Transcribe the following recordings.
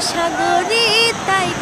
সাগরে তাই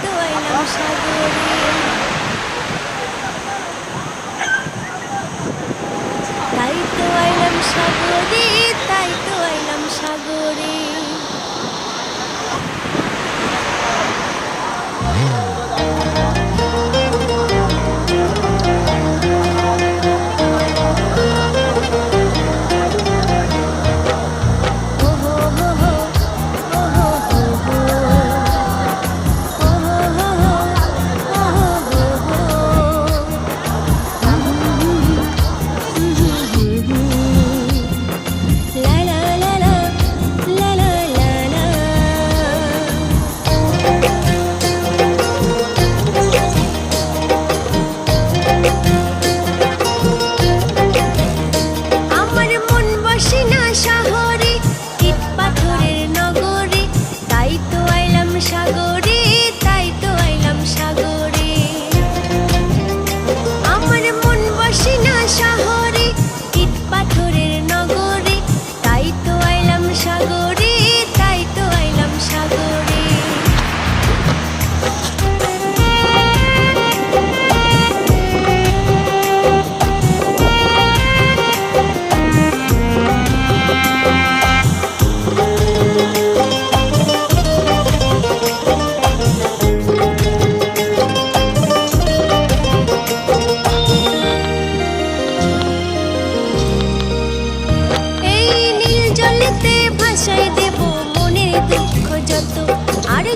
মতো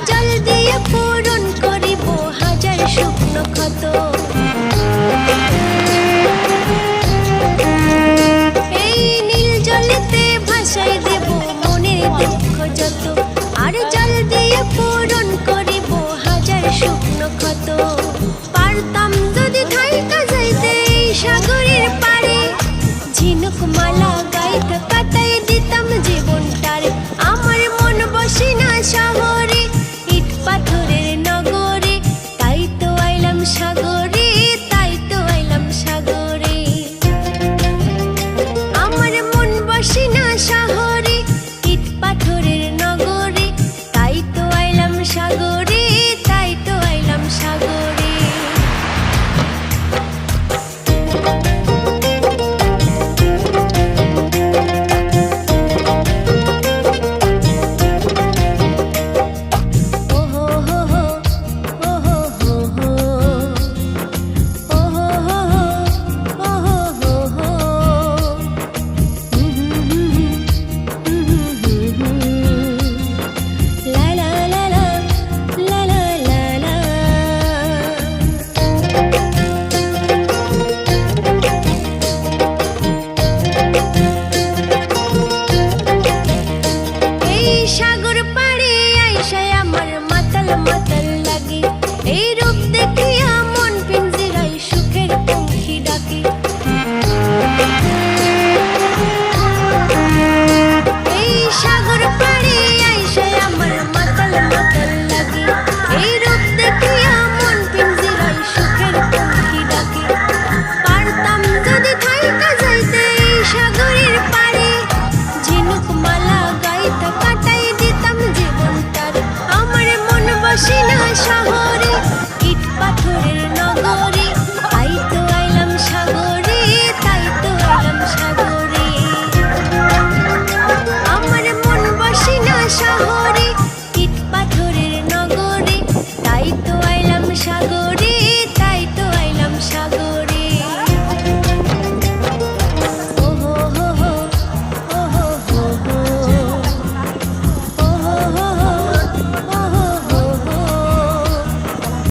জল দিয়ে পূরণ হাজার শুকনো এই ভাসাই দুঃখ যত। machine.